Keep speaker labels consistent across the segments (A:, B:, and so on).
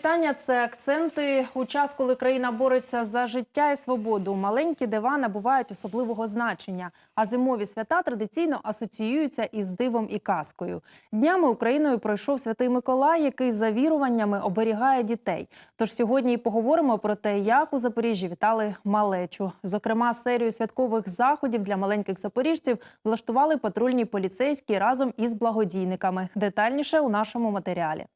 A: вітання це акценти у час, коли країна бореться за життя і свободу. Маленькі дива набувають особливого значення, а зимові свята традиційно асоціюються із дивом і казкою. Днями Україною пройшов святий Миколай, який за віруваннями оберігає дітей. Тож сьогодні і поговоримо про те, як у Запоріжжі вітали малечу. Зокрема, серію святкових заходів для маленьких запоріжців влаштували патрульні поліцейські разом із благодійниками. Детальніше у нашому матеріалі.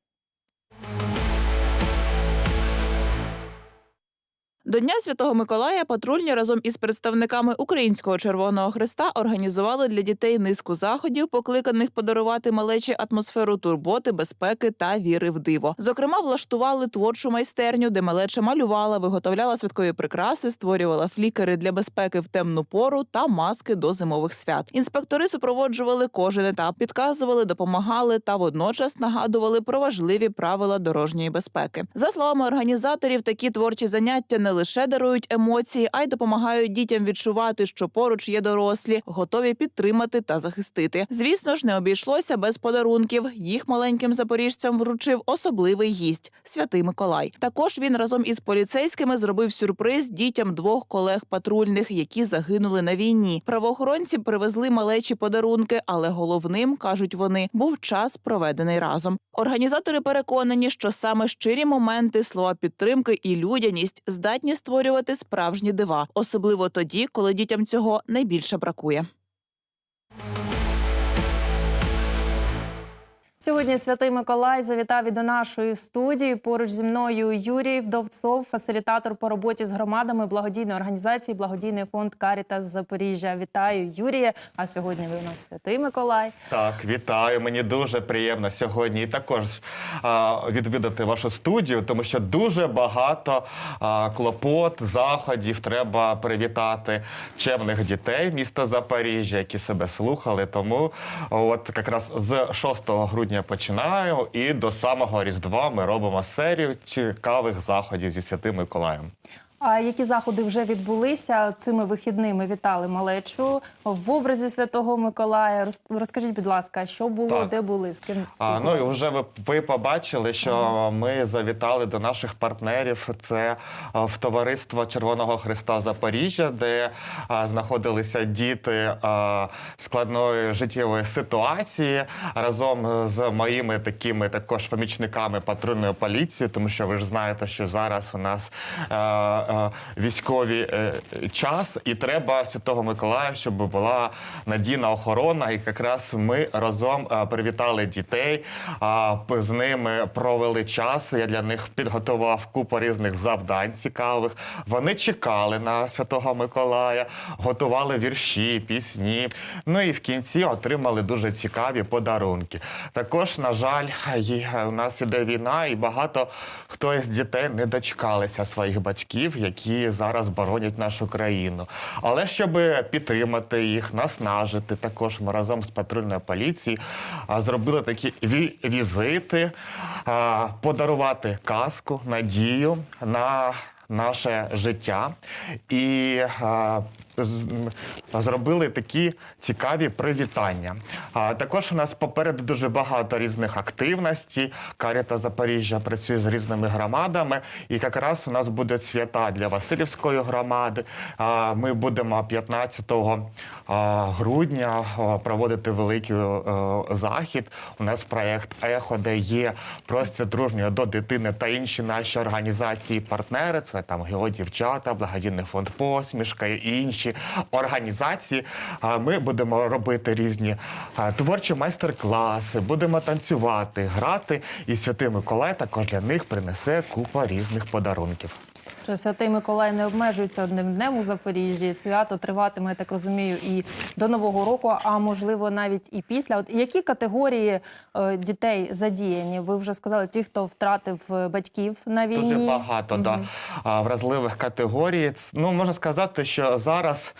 B: До Дня Святого Миколая патрульні разом із представниками Українського Червоного Христа організували для дітей низку заходів, покликаних подарувати малечі атмосферу турботи, безпеки та віри в диво. Зокрема, влаштували творчу майстерню, де малеча малювала, виготовляла святкові прикраси, створювала флікери для безпеки в темну пору та маски до зимових свят. Інспектори супроводжували кожен етап, підказували, допомагали та водночас нагадували про важливі правила дорожньої безпеки. За словами організаторів, такі творчі заняття не лише дарують емоції, а й допомагають дітям відчувати, що поруч є дорослі, готові підтримати та захистити. Звісно ж, не обійшлося без подарунків. Їх маленьким запоріжцям вручив особливий гість святий Миколай. Також він разом із поліцейськими зробив сюрприз дітям двох колег патрульних, які загинули на війні. Правоохоронці привезли малечі подарунки, але головним кажуть вони був час проведений разом. Організатори переконані, що саме щирі моменти, слова підтримки і людяність здатні створювати справжні дива, особливо тоді, коли дітям цього найбільше бракує.
A: Сьогодні святий Миколай завітав і до нашої студії. Поруч зі мною Юрій Вдовцов, фасилітатор по роботі з громадами благодійної організації Благодійний фонд Карітас Запоріжжя. Вітаю, Юрія. А сьогодні ви у нас святий Миколай.
C: Так, вітаю. Мені дуже приємно сьогодні і також а, відвідати вашу студію, тому що дуже багато а, клопот, заходів треба привітати чемних дітей міста Запоріжжя, які себе слухали. Тому от якраз з 6 грудня починаю і до самого Різдва ми робимо серію цікавих заходів зі святим Миколаєм.
A: А які заходи вже відбулися цими вихідними? Вітали малечу в образі святого Миколая. Роз- Розкажіть, будь ласка, що було,
C: Так.
A: де були, з ким
C: А, ну і вже ви, ви побачили, що ми завітали до наших партнерів. Це в товариство Червоного Христа Запоріжжя, де а, знаходилися діти а, складної життєвої ситуації разом з моїми такими також помічниками патрульної поліції, тому що ви ж знаєте, що зараз у нас а, військовий е, час, і треба Святого Миколая, щоб була надійна охорона. І якраз ми разом привітали дітей, з ними провели час. Я для них підготував купу різних завдань цікавих. Вони чекали на Святого Миколая, готували вірші, пісні. Ну і в кінці отримали дуже цікаві подарунки. Також, на жаль, у нас іде війна, і багато хто із дітей не дочекалися своїх батьків, які зараз боронять нашу країну. Але щоб підтримати їх, наснажити, також ми разом з патрульною поліцією зробили такі ві- візити, подарувати казку, надію на наше життя і зробили такі цікаві привітання. А також у нас попереду дуже багато різних активностей. Каріта Запоріжжя працює з різними громадами, і якраз у нас будуть свята для Васильівської громади. А, Ми будемо 15 грудня проводити великий е, захід. У нас проєкт Ехо, де є простір дружнього до дитини та інші наші організації, партнери. Це там Гео дівчата, благодійний фонд посмішка і інші організації. Ми будемо робити різні творчі майстер-класи, будемо танцювати, грати. І Святий Миколай також для них принесе купа різних подарунків.
A: Що Святий Миколай не обмежується одним днем у Запоріжжі. Свято триватиме, я так розумію, і до Нового року, а можливо навіть і після. От які категорії е, дітей задіяні? Ви вже сказали, ті, хто втратив е, батьків на війні.
C: Дуже багато да, а, вразливих категорій. Ну, можна сказати, що зараз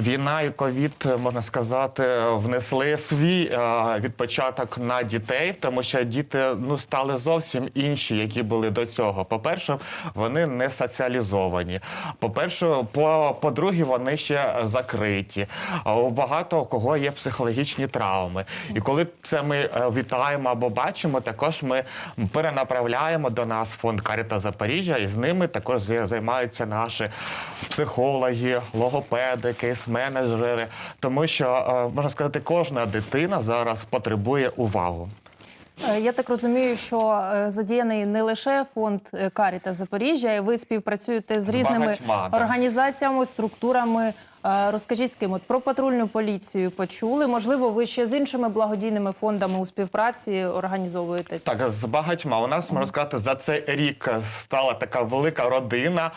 C: війна і ковід, можна сказати, внесли свій е, відпочаток на дітей, тому що діти ну стали зовсім інші, які були до цього. По-перше, вони не соціалізовані. По- по-друге, вони ще закриті. У багато кого є психологічні травми. І коли це ми е, вітаємо або бачимо, також ми перенаправляємо до нас фонд Каріта Запоріжжя, і з ними також зай- займаються наші психологи, логопеди, кейс-менеджери. Тому що е, можна сказати, кожна дитина зараз потребує увагу.
A: Е, Я так розумію, що е, задіяний не лише фонд Каріта Запоріжжя, і ви співпрацюєте з
C: З
A: різними
C: багатьма,
A: організаціями, структурами. Е, Розкажіть з ким от про патрульну поліцію почули. Можливо, ви ще з іншими благодійними фондами у співпраці організовуєтесь.
C: Так, з багатьма. У нас можна сказати, за цей рік стала така велика родина.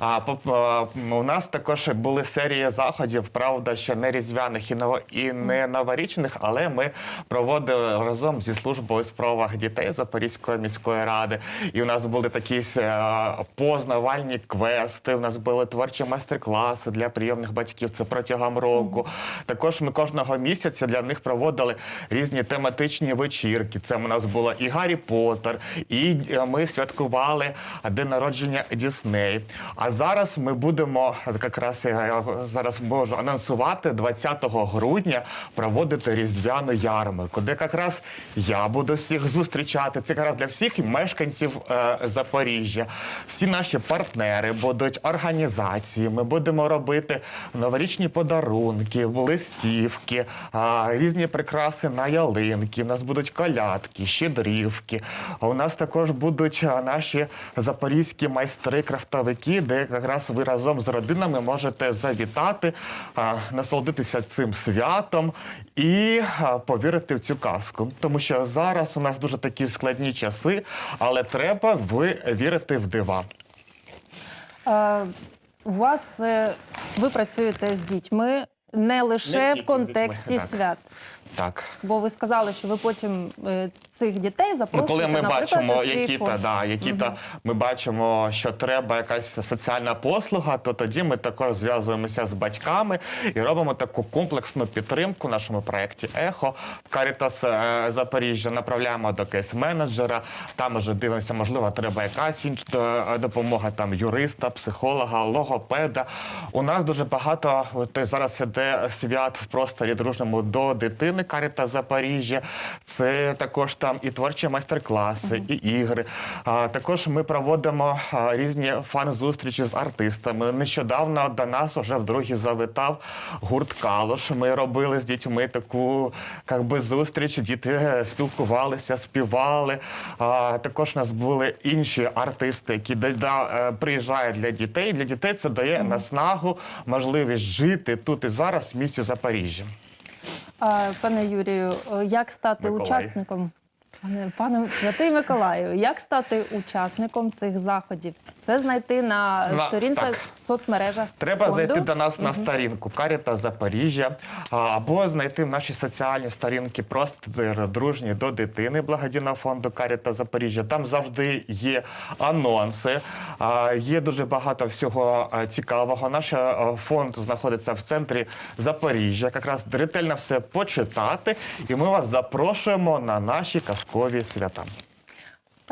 C: А по- у нас також були серії заходів, правда, ще не різдвяних і не новорічних, але ми проводили разом зі службою справах дітей Запорізької міської ради. І у нас були такі е, познавальні квести. У нас були творчі майстер-класи для прийомних батьків. Це протягом року. Також ми кожного місяця для них проводили різні тематичні вечірки. Це у нас було і Гаррі Поттер, і е, ми святкували день народження Дісней. А зараз ми будемо якраз я зараз можу анонсувати 20 грудня проводити різдвяну ярмарку, де якраз я буду всіх зустрічати. Це якраз для всіх мешканців е, Запоріжжя. Всі наші партнери будуть організації. Ми будемо робити новорічні подарунки, листівки, різні прикраси на ялинки. У нас будуть колядки, щедрівки. У нас також будуть наші запорізькі майстри-крафтовики, де якраз ви разом з родинами можете завітати, насолодитися цим святом і повірити в цю казку. Тому що зараз у нас дуже такі складні часи, але треба ви вірити в дива.
A: У вас е, ви працюєте з дітьми не лише
C: Не
A: в контексті
C: дітьми,
A: свят.
C: Так.
A: Бо ви сказали, що ви потім е, цих дітей
C: Ну, коли ми
A: наприклад,
C: бачимо,
A: у свій
C: які та да, які та ми бачимо, що треба якась соціальна послуга, то тоді ми також зв'язуємося з батьками і робимо таку комплексну підтримку в нашому проєкті Ехо в Карітас е, Запоріжжя. Направляємо до кейс-менеджера. Там вже дивимося, можливо, треба якась інша е, допомога там юриста, психолога, логопеда. У нас дуже багато от, зараз іде свят в просторі дружному до дитини Каріта Запоріжжя. Це також там і творчі майстер-класи, і ігри. А, також ми проводимо а, різні фан-зустрічі з артистами. Нещодавно до нас вже вдруге завітав гурт Калош. Ми робили з дітьми таку як би, зустріч. Діти спілкувалися, співали. А, також у нас були інші артисти, які да- е, приїжджають для дітей. Для дітей це дає наснагу, можливість жити тут і зараз в місті Запоріжжя.
A: Пане Юрію, е, як стати
C: Миколай.
A: учасником? Пане, пане Святий Миколаю, як стати учасником цих заходів? Це знайти на
C: На-
A: сторінках в соцмережах.
C: Треба
A: фонду?
C: зайти до нас на сторінку Каріта Запоріжжя або знайти в наші соціальні сторінки просто дружні до дитини благодійного фонду Каріта Запоріжжя. Там завжди є анонси, є дуже багато всього цікавого. Наш фонд знаходиться в центрі Запоріжжя. Якраз ретельно все почитати, і ми вас запрошуємо на наші казкові свята.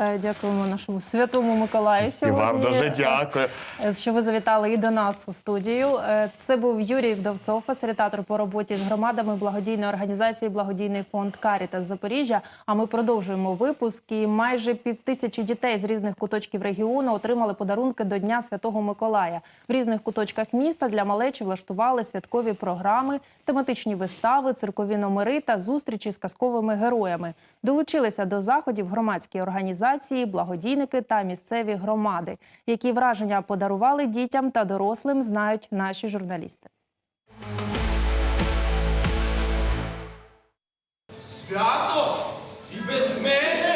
A: Е, Дякуємо нашому святому Миколаю
C: І вам дуже дякую.
A: Е, Що ви завітали і до нас у студію. Е, Це був Юрій Вдовцов, фасилітатор по роботі з громадами благодійної організації Благодійний фонд Карітас Запоріжжя. А ми продовжуємо випуск. І майже півтисячі дітей з різних куточків регіону отримали подарунки до Дня Святого Миколая. В різних куточках міста для малечі влаштували святкові програми, тематичні вистави, циркові номери та зустрічі з казковими героями. Долучилися до заходів громадські організації, благодійники та місцеві громади. Які враження подарували дітям та дорослим, знають наші журналісти.
D: Свято і без мене.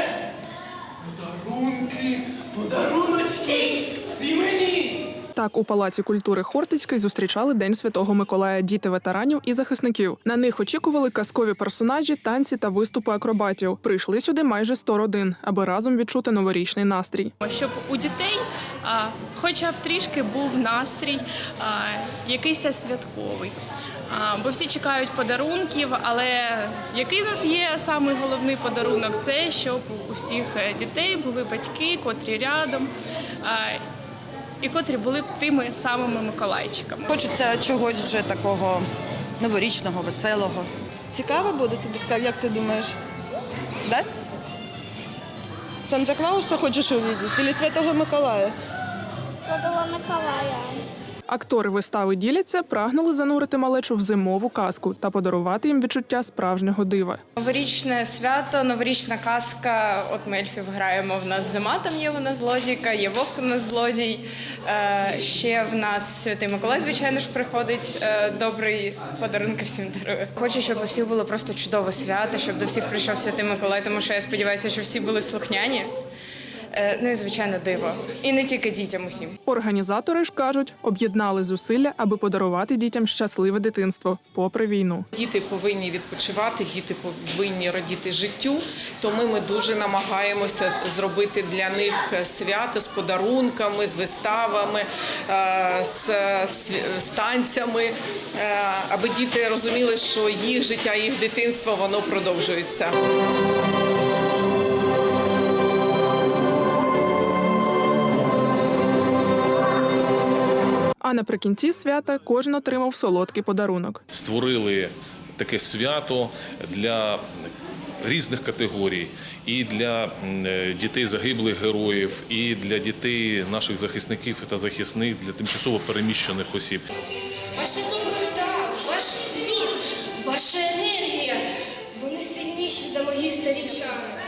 D: Подарунки, подаруночки, всі мені.
E: Так, у Палаці культури Хортицький зустрічали День Святого Миколая діти ветеранів і захисників. На них очікували казкові персонажі, танці та виступи акробатів. Прийшли сюди майже 100 родин, аби разом відчути новорічний настрій.
F: щоб у дітей а, хоча б трішки був настрій а, якийсь святковий. Бо всі чекають подарунків, але який у нас є самий головний подарунок це щоб у всіх е, дітей були батьки, котрі рядом. І котрі були б тими самими Миколайчиками.
G: Хочеться чогось вже такого новорічного, веселого.
H: Цікаво буде тобі, як ти думаєш? Да? Санта-Клауса хочеш увидіти? Чи Святого Миколая?
I: Святого Миколая.
E: Актори вистави діляться, прагнули занурити малечу в зимову казку та подарувати їм відчуття справжнього дива.
F: Новорічне свято, новорічна казка. От ми ельфів граємо. В нас зима там є вона злодійка, є вовк у нас злодій. Е, ще в нас святий Миколай, звичайно ж, приходить. Е, добрий подарунки всім дарує. Хочу, щоб у всіх було просто чудове свято, щоб до всіх прийшов святий Миколай, тому що я сподіваюся, що всі були слухняні. Е, ну і звичайно, диво. І не тільки дітям усім.
E: Організатори ж кажуть, об'єднали зусилля, аби подарувати дітям щасливе дитинство, попри війну.
J: Діти повинні відпочивати, діти повинні радіти життю. Тому ми дуже намагаємося зробити для них свято з подарунками, з виставами, е, з, з- з танцями, е, аби діти розуміли, що їх життя, їх дитинство воно продовжується.
E: А наприкінці свята кожен отримав солодкий подарунок.
K: створили таке свято для різних категорій, і для е, дітей загиблих героїв, і для дітей наших захисників та захисних, для тимчасово переміщених осіб.
I: Ваша доброта, ваш світ, ваша енергія. Вони сильніші за мої старі чари.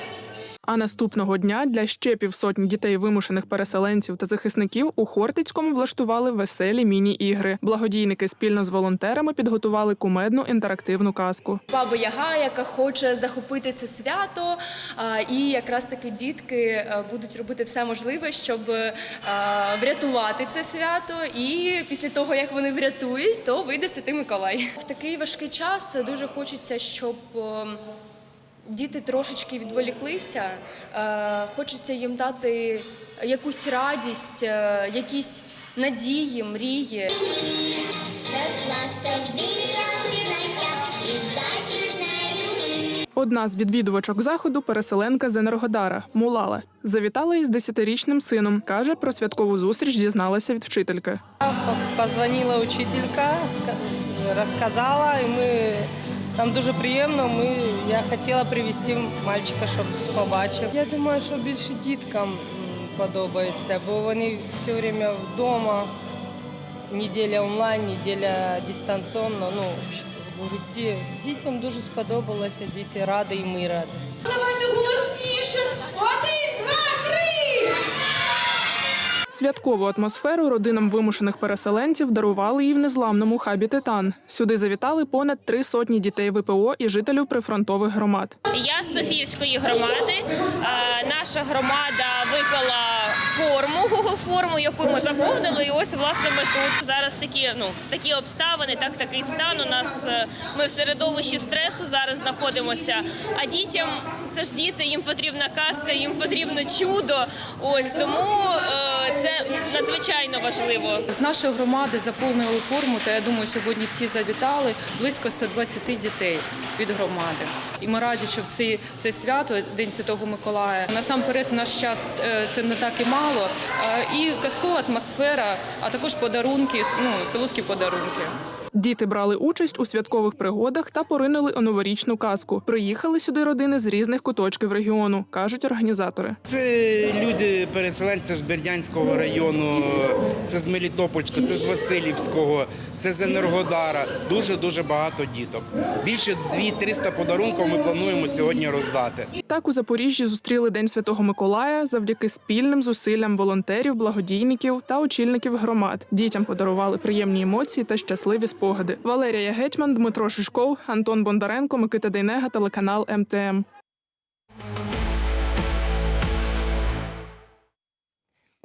E: А наступного дня для ще півсотні дітей вимушених переселенців та захисників у Хортицькому влаштували веселі міні-ігри. Благодійники спільно з волонтерами підготували кумедну інтерактивну казку.
F: Баба Яга, яка хоче захопити це свято, і якраз таки дітки е, будуть робити все можливе, щоб е, врятувати це свято. І після того, як вони врятують, то вийде Святий Миколай. В такий важкий час дуже хочеться, щоб. Діти трошечки відволіклися, е, хочеться їм дати якусь радість, е, якісь надії, мрії.
E: Одна з відвідувачок заходу переселенка з Енергодара Мулала. Завітала із десятирічним сином. каже, про святкову зустріч дізналася від вчительки.
H: Позвонила учителька, ска- розказала, і ми нам дуже приємно. Ми, я хотіла привезти мальчика, щоб побачив. Я думаю, що більше діткам подобається, бо вони все время вдома. Неділя онлайн, неділя дистанційно. Ну, ді- дітям дуже сподобалося, діти раді і ми раді.
E: Святкову атмосферу родинам вимушених переселенців дарували і в незламному хабі Титан. Сюди завітали понад три сотні дітей ВПО і жителів прифронтових громад.
I: Я з Софіївської громади. Наша громада виклала форму, форму, яку ми заповнили. І ось власне ми тут зараз такі, ну такі обставини, так такий стан. У нас е, ми в середовищі стресу зараз знаходимося. А дітям це ж діти, їм потрібна казка, їм потрібно чудо. Ось тому е, це надзвичайно важливо.
L: З нашої громади заповнили форму, та я думаю, сьогодні всі завітали близько 120 дітей від громади. І ми раді, що в це, це свято, День Святого Миколая. Насамперед, в наш час е, це не так і мало. Е, І казкова атмосфера, а також подарунки, ну солодкі подарунки.
E: Діти брали участь у святкових пригодах та поринули у новорічну казку. Приїхали сюди родини з різних куточків регіону, кажуть організатори.
M: Це люди, переселенці з Бердянського району, це з Мелітопольського, це з Васильівського, це з Енергодара. Дуже дуже багато діток. Більше 200-300 подарунків ми плануємо сьогодні роздати.
E: Так у Запоріжжі зустріли День Святого Миколая завдяки спільним зусиллям волонтерів, благодійників та очільників громад. Дітям подарували приємні емоції та щасливі спогади. Валерія Гетьман, Дмитро Шишков, Антон Бондаренко, Микита Дейнега, телеканал МТМ.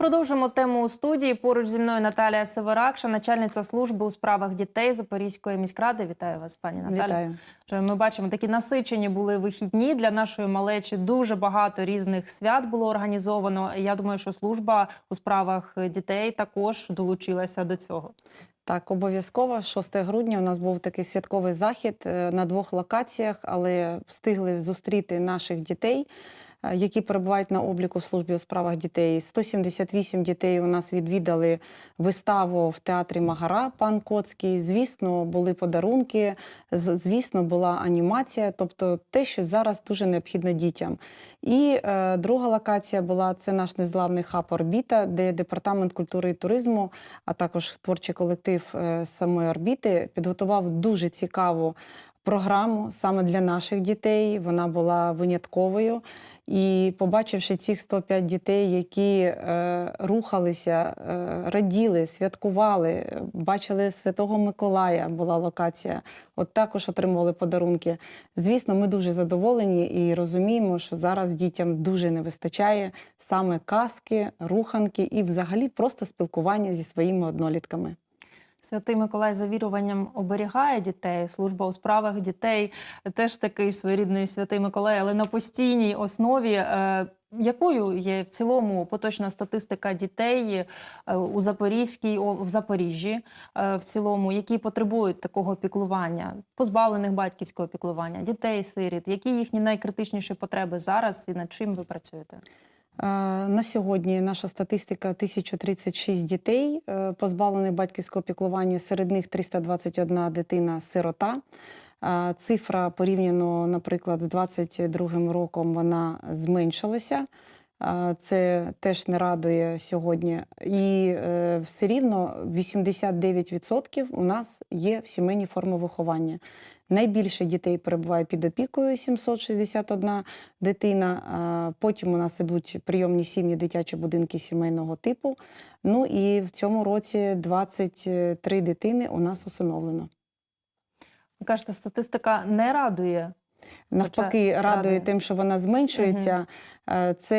A: Продовжимо тему у студії. Поруч зі мною Наталія Северакша, начальниця служби у справах дітей Запорізької міськради. Вітаю вас, пані Наталі.
N: Вітаю.
A: Ми бачимо, такі насичені були вихідні для нашої малечі. Дуже багато різних свят було організовано. Я думаю, що служба у справах дітей також долучилася до цього.
N: Так, обов'язково. 6 грудня у нас був такий святковий захід е, на двох локаціях, але встигли зустріти наших дітей, які перебувають на обліку в службі у справах дітей. 178 дітей у нас відвідали виставу в театрі Магара пан Коцький. Звісно, були подарунки, звісно, була анімація, тобто те, що зараз дуже необхідно дітям. І е, друга локація була це наш незламний хаб Орбіта, де департамент культури і туризму, а також творчий колектив е, самої орбіти підготував дуже цікаву програму саме для наших дітей. Вона була винятковою. І побачивши цих 105 дітей, які е, рухалися, е, раділи, святкували, бачили Святого Миколая, була локація, от також отримували подарунки. Звісно, ми дуже задоволені і розуміємо, що зараз дітям дуже не вистачає саме казки, руханки і взагалі просто спілкування зі своїми однолітками.
A: Святий Миколай за віруванням оберігає дітей. Служба у справах дітей теж такий своєрідний святий Миколай, але на постійній основі. Е, Якою є в цілому поточна статистика дітей е, у Запорізькій в Запоріжжі е, в цілому, які потребують такого піклування, позбавлених батьківського піклування, дітей, сиріт, які їхні найкритичніші потреби зараз і над чим ви працюєте?
N: Е, На сьогодні наша статистика 1036 дітей, е, позбавлених батьківського піклування, серед них 321 дитина-сирота. Е, Цифра порівняно, наприклад, з 2022 роком вона зменшилася. Це теж не радує сьогодні. І е, все рівно 89% у нас є в сімейній формі виховання. Найбільше дітей перебуває під опікою 761 дитина. Потім у нас ідуть прийомні сім'ї, дитячі будинки сімейного типу. Ну і в цьому році 23 дитини у нас усиновлено.
A: Кажете, статистика не радує.
N: Навпаки,
A: Хоча
N: радує тим, що вона зменшується. Е, Це,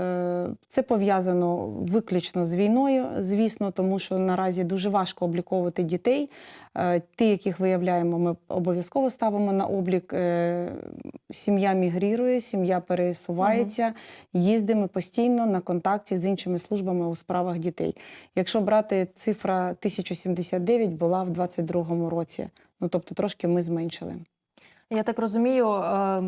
N: е, це пов'язано виключно з війною, звісно, тому що наразі дуже важко обліковувати дітей. Е, Ті, яких виявляємо, ми обов'язково ставимо на облік. Сім'я мігрірує, сім'я пересувається, їздимо постійно на контакті з іншими службами у справах дітей. Якщо брати цифра 1079 була в 2022 році, ну тобто трошки ми зменшили.
A: Я так розумію, е,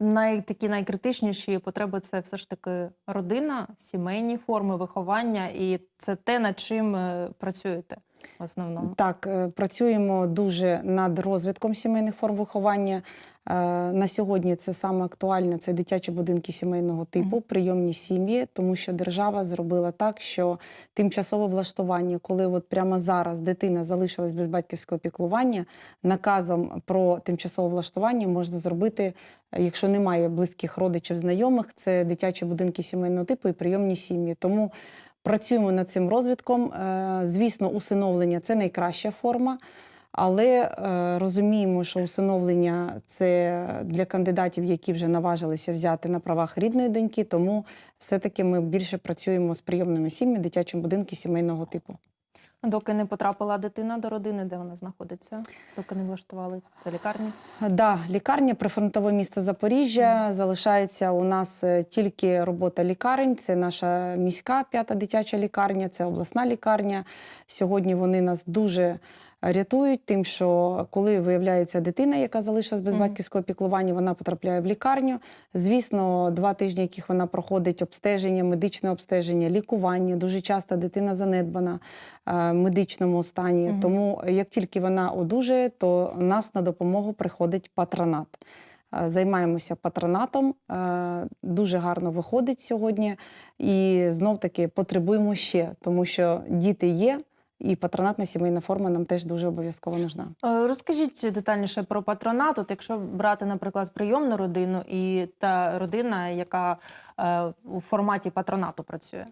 A: най, такі найкритичніші потреби це все ж таки родина, сімейні форми виховання, і це те, над чим е, працюєте в основному.
N: Так, е, працюємо дуже над розвитком сімейних форм виховання. Е, На сьогодні це саме актуальне це дитячі будинки сімейного типу, прийомні сім'ї, тому що держава зробила так, що тимчасове влаштування, коли от прямо зараз дитина залишилась без батьківського піклування, наказом про тимчасове влаштування можна зробити, якщо немає близьких родичів, знайомих, це дитячі будинки сімейного типу і прийомні сім'ї. Тому Працюємо над цим розвитком. Е, Звісно, усиновлення це найкраща форма, але е, розуміємо, що усиновлення це для кандидатів, які вже наважилися взяти на правах рідної доньки. Тому все-таки ми більше працюємо з прийомними сім'ями, дитячим будинки сімейного типу.
A: Доки не потрапила дитина до родини, де вона знаходиться, доки не влаштували це лікарні.
N: Да, лікарня прифронтове місто Запоріжжя. Залишається у нас е, тільки робота лікарень. Це наша міська п'ята дитяча лікарня, це обласна лікарня. Сьогодні вони нас дуже рятують, тим, що коли виявляється дитина, яка залишилась без
A: Мгм.
N: батьківського піклування, вона потрапляє в лікарню. Звісно, два тижні, яких вона проходить обстеження, медичне обстеження, лікування. Дуже часто дитина занедбана е, в медичному стані.
A: Мгм.
N: Тому як тільки вона одужає, то нас на допомогу приходить патронат. Е, Займаємося патронатом, е, дуже гарно виходить сьогодні. І знов таки потребуємо ще, тому що діти є, і патронатна сімейна форма нам теж дуже обов'язково нужна.
A: Е, Розкажіть детальніше про патронат. От якщо брати, наприклад, прийомну родину і та родина, яка е, у форматі патронату працює.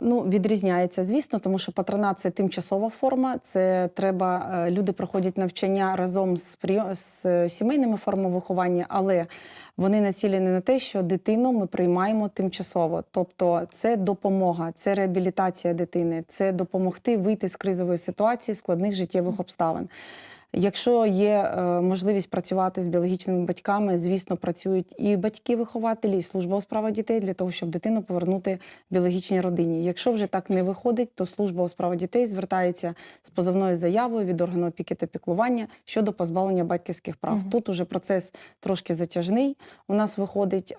N: Ну, відрізняється, звісно, тому що патронат це тимчасова форма. Це треба, е, люди проходять навчання разом з, з е, сімейними формами виховання, але вони націлені на те, що дитину ми приймаємо тимчасово. Тобто це допомога, це реабілітація дитини, це допомогти вийти з кризової ситуації, складних життєвих обставин. Якщо є е, можливість працювати з біологічними батьками, звісно, працюють і батьки-вихователі, і служба у справах дітей для того, щоб дитину повернути біологічній родині. Якщо вже так не виходить, то служба у справах дітей звертається з позовною заявою від органу опіки та піклування щодо позбавлення батьківських прав.
A: Мгм.
N: Тут уже процес трошки затяжний у нас виходить,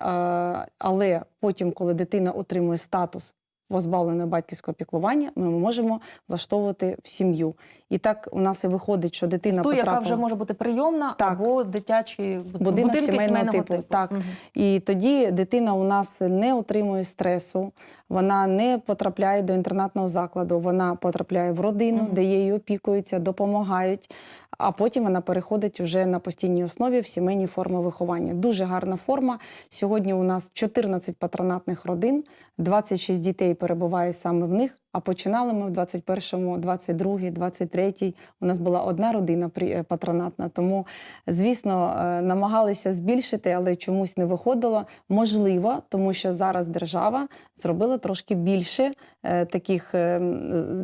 N: але потім, коли дитина отримує статус позбавленого батьківського піклування, ми можемо влаштовувати в сім'ю. І так у нас і виходить, що дитина
A: Ту,
N: потрапила...
A: яка вже може бути прийомна
N: Так.
A: або дитячий буд-
N: Будинок
A: будинки
N: сімейного
A: сімейного
N: типу,
A: типу.
N: так.
A: Мгм.
N: І тоді дитина у нас не отримує стресу, вона не потрапляє до інтернатного закладу, вона потрапляє в родину,
A: Мгм.
N: де її опікуються, допомагають. А потім вона переходить уже на постійній основі в сімейні форми виховання. Дуже гарна форма. Сьогодні у нас 14 патронатних родин, 26 дітей перебуває саме в них. А починали ми в 21-му, 22-й, 23-й. У нас була одна родина е, патронатна. Тому, звісно, е, намагалися збільшити, але чомусь не виходило. Можливо, тому що зараз держава зробила трошки більше е, таких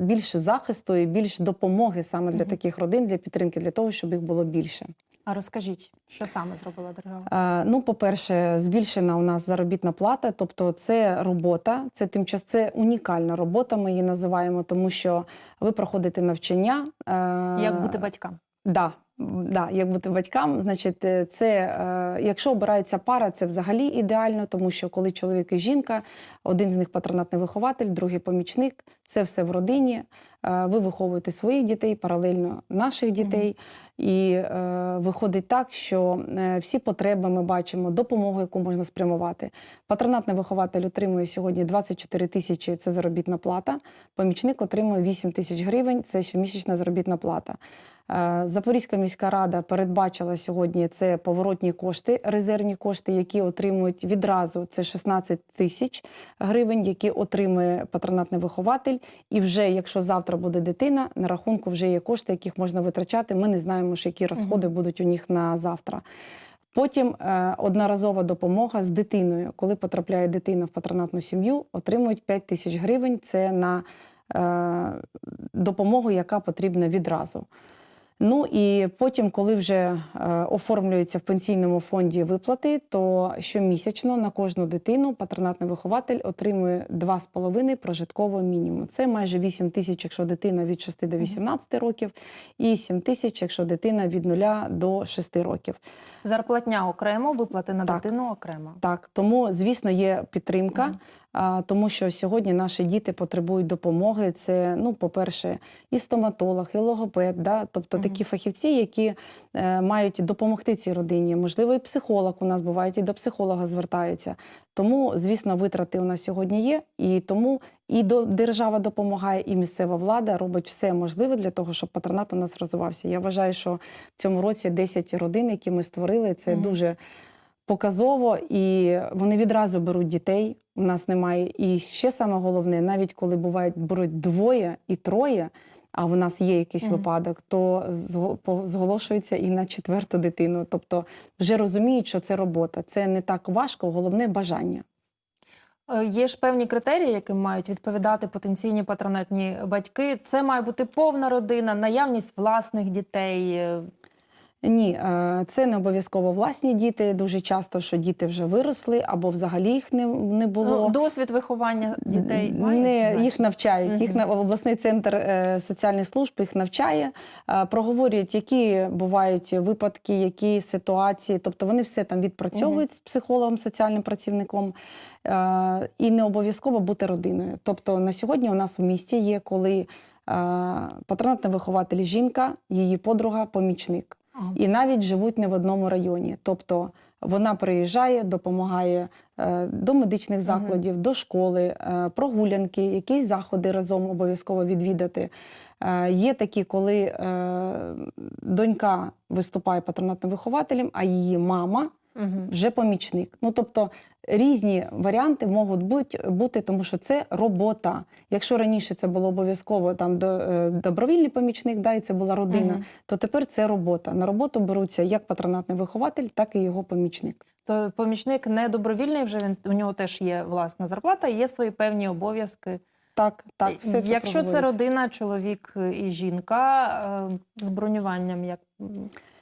N: більше захисту і більше допомоги саме для таких родин, для підтримки, для того, щоб їх було більше.
A: А розкажіть, що саме зробила держава?
N: Е, Ну, по-перше, збільшена у нас заробітна плата, тобто це робота, це тимчас, це унікальна робота. Ми її називаємо, тому що ви проходите навчання. е,
A: Як бути батькам?
N: Да, да, як бути батькам, значить, е, це е, якщо обирається пара, це взагалі ідеально, тому що коли чоловік і жінка, один з них патронатний вихователь, другий помічник, це все в родині. Е, Ви виховуєте своїх дітей, паралельно наших дітей. І виходить так, що всі потреби ми бачимо, допомогу, яку можна спрямувати. Патронатний вихователь отримує сьогодні 24 тисячі це заробітна плата. Помічник отримує 8 тисяч гривень, це щомісячна заробітна плата. Е, Запорізька міська рада передбачила сьогодні це поворотні кошти, резервні кошти, які отримують відразу це 16 тисяч гривень, які отримує патронатний вихователь. І вже якщо завтра буде дитина, на рахунку вже є кошти, яких можна витрачати. Ми не знаємо, ж які розходи будуть у них на завтра. Потім е, одноразова допомога з дитиною. Коли потрапляє дитина в патронатну сім'ю, отримують 5 тисяч гривень. Це на е, допомогу, яка потрібна відразу. Ну і потім, коли вже е, оформлюються в пенсійному фонді виплати, то щомісячно на кожну дитину патронатний вихователь отримує 2,5 прожиткового мінімуму. Це майже 8 тисяч, якщо дитина від 6 до 18 років, і 7 тисяч, якщо дитина від 0 до 6 років.
A: Зарплатня окремо, виплати на
N: Так.
A: дитину окремо.
N: Так, тому, звісно, є підтримка, тому що сьогодні наші діти потребують допомоги. Це, ну, по-перше, і стоматолог, і логопед, да? тобто
A: Мгм.
N: такі фахівці, які е, мають допомогти цій родині. Можливо, і психолог у нас бувають, і до психолога звертаються. Тому, звісно, витрати у нас сьогодні є, і тому і до держава допомагає, і місцева влада робить все можливе для того, щоб патронат у нас розвивався. Я вважаю, що в цьому році 10 родин, які ми створили, це
A: Мгм.
N: дуже показово, і вони відразу беруть дітей. У нас немає. І ще саме головне, навіть коли бувають беруть двоє і троє. А в нас є якийсь
A: Мгм.
N: випадок, то зго- зголошується і на четверту дитину. Тобто вже розуміють, що це робота. Це не так важко, головне бажання.
A: Е, Є ж певні критерії, яким мають відповідати потенційні патронатні батьки. Це має бути повна родина, наявність власних дітей.
N: Ні, е, це не обов'язково власні діти. Дуже часто, що діти вже виросли або взагалі їх не, не було.
A: Ну, досвід виховання дітей має
N: Не, їх навчають. Їх на обласний центр е, соціальних служб їх навчає, е, проговорюють, які бувають випадки, які ситуації. Тобто вони все там відпрацьовують з психологом, соціальним працівником. І не обов'язково бути родиною. Тобто на сьогодні у нас в місті є, коли патронатний вихователь жінка, її подруга, помічник.
A: Ага.
N: І навіть живуть не в одному районі. Тобто вона приїжджає, допомагає е, до медичних закладів, до школи, е, прогулянки, якісь заходи разом обов'язково відвідати. Е, Є такі, коли е, донька виступає патронатним вихователем, а її мама
A: Мгм.
N: вже помічник. Ну тобто різні варіанти можуть бути, бути, тому що це робота. Якщо раніше це було обов'язково там до, е, добровільний помічник, да, і це була родина,
A: Мгм.
N: то тепер це робота. На роботу беруться як патронатний вихователь, так і його помічник.
A: То помічник не добровільний, вже він у нього теж є власна зарплата, є свої певні обов'язки.
N: Так, так, все це
A: Якщо це родина, чоловік і жінка е, з бронюванням, як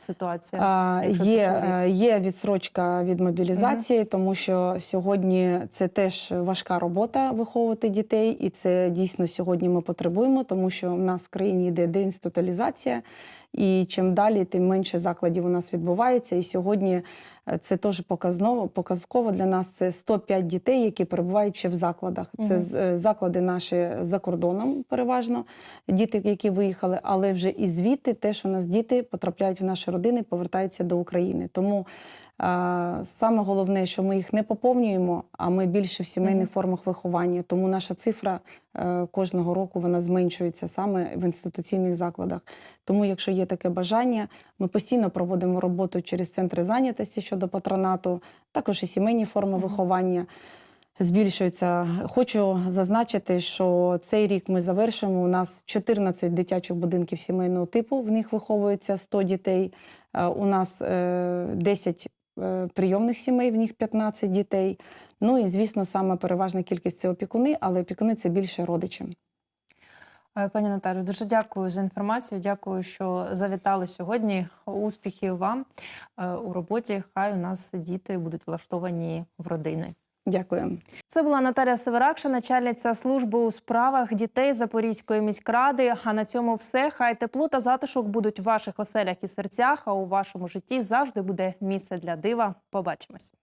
A: ситуація?
N: А, Є, е, є відсрочка від мобілізації, тому що сьогодні це теж важка робота виховувати дітей, і це дійсно сьогодні ми потребуємо, тому що в нас в країні йде деінституалізація, і чим далі, тим менше закладів у нас відбувається. І сьогодні е, це теж показново, показково для нас. Це 105 дітей, які перебувають ще в закладах. Це е, заклади наші за кордоном, переважно діти, які виїхали, але вже і звідти теж у нас діти потрапляють в наші родини, повертаються до України. Тому саме головне, що ми їх не поповнюємо, а ми більше в сімейних формах виховання. Тому наша цифра е, кожного року вона зменшується саме в інституційних закладах. Тому, якщо є таке бажання, ми постійно проводимо роботу через центри зайнятості щодо патронату, також і сімейні форми виховання збільшується. Хочу зазначити, що цей рік ми завершимо. У нас 14 дитячих будинків сімейного типу. В них виховується 100 дітей. Е, У нас е, 10 е, прийомних сімей, в них 15 дітей. Ну і звісно, саме переважна кількість це опікуни, але опікуни це більше родичі.
A: Е, Пані Наталю, дуже дякую за інформацію. Дякую, що завітали сьогодні. Успіхів вам е, у роботі. Хай у нас діти будуть влаштовані в родини.
N: Дякую.
A: Це була Наталя Северакша, начальниця служби у справах дітей Запорізької міськради. А на цьому все. Хай тепло та затишок будуть в ваших оселях і серцях. А у вашому житті завжди буде місце для дива. Побачимось.